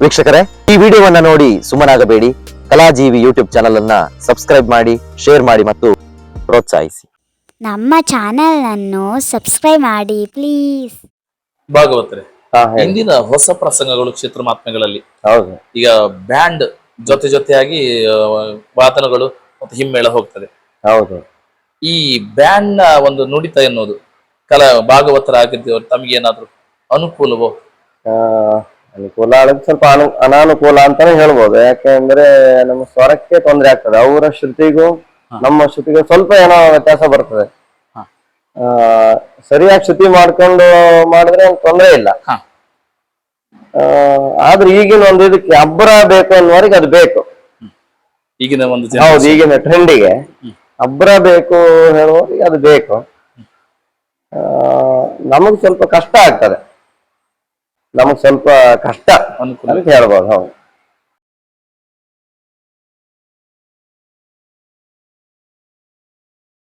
ವೀಕ್ಷಕರೇ ಈ ವಿಡಿಯೋವನ್ನ ನೋಡಿ ಸುಮ್ಮನಾಗಬೇಡಿ. ಕಲಾಜೀವಿ ಯೂಟ್ಯೂಬ್ ಚಾನಲ್ ಅನ್ನ ಸಬ್ಸ್ಕ್ರೈಬ್ ಮಾಡಿ ಶೇರ್ ಮಾಡಿ ಮತ್ತು ಪ್ರೋತ್ಸಾಹಿಸಿ. ನಮ್ಮ ಚಾನೆಲನ್ನು ಸಬ್ಸ್ಕ್ರೈಬ್ ಮಾಡಿ ಪ್ಲೀಸ್ ಭಾಗವತರೆ ಹಾ ಹೇಳಿ. ಇಂದಿನ ಹೊಸ ಪ್ರಸಂಗಗಳು ಕ್ಷೇತ್ರ ಮಹಾತ್ಮೆಗಳಲ್ಲಿ ಹೌದು. ಈಗ ಬ್ಯಾಂಡ್ ಜೊತೆ ಜೊತೆಯಾಗಿ ಆ, ವಾದನಗಳು ಮತ್ತು ಹಿಮ್ಮೇಳ ಹೋಗ್ತದೆ. ಹೌದು. ಈ ಬ್ಯಾಂಡ್ನ ಒಂದು ನುಡಿತ ಎನ್ನುವುದು ಕಲಾ ಭಾಗವತರಾಗಿದ್ದವರು ತಮಗೆ ಏನಾದ್ರು ಅನುಕೂಲವೋ? ಆ, ಅನುಕೂಲ ಆಗೋದು ಸ್ವಲ್ಪ ಅನು ಅನಾನುಕೂಲ ಅಂತಾನೆ ಹೇಳ್ಬೋದು. ಯಾಕೆಂದ್ರೆ ನಮ್ಮ ಸ್ವರಕ್ಕೆ ತೊಂದರೆ ಆಗ್ತದೆ. ಅವರ ಶ್ರುತಿಗೂ ನಮ್ಮ ಶ್ರುತಿಗೂ ಸ್ವಲ್ಪ ಏನೋ ವ್ಯತ್ಯಾಸ ಬರ್ತದೆ. ಆ, ಸರಿಯಾಗಿ ಶ್ರುತಿ ಮಾಡ್ಕೊಂಡು ಮಾಡಿದ್ರೆ ತೊಂದರೆ ಇಲ್ಲ. ಆ, ಆದ್ರೆ ಈಗಿನ ಒಂದು ಇದಕ್ಕೆ ಅಬ್ಬರ ಬೇಕು ಅನ್ನುವರೆಗೆ ಅದು ಬೇಕು. ಈಗಿನ ಒಂದು ಹೌದು ಈಗಿನ ಟ್ರೆಂಡಿಗೆ ಅಬ್ಬರ ಬೇಕು ಹೇಳುವವರಿಗೆ ಅದು ಬೇಕು. ಆ, ನಮಗ್ ಸ್ವಲ್ಪ ಕಷ್ಟ ಆಗ್ತದೆ. ನಮಗ್ ಸ್ವಲ್ಪ ಕಷ್ಟ ಅಂತ ಹೇಳ್ಬೋದು ಹೌದು.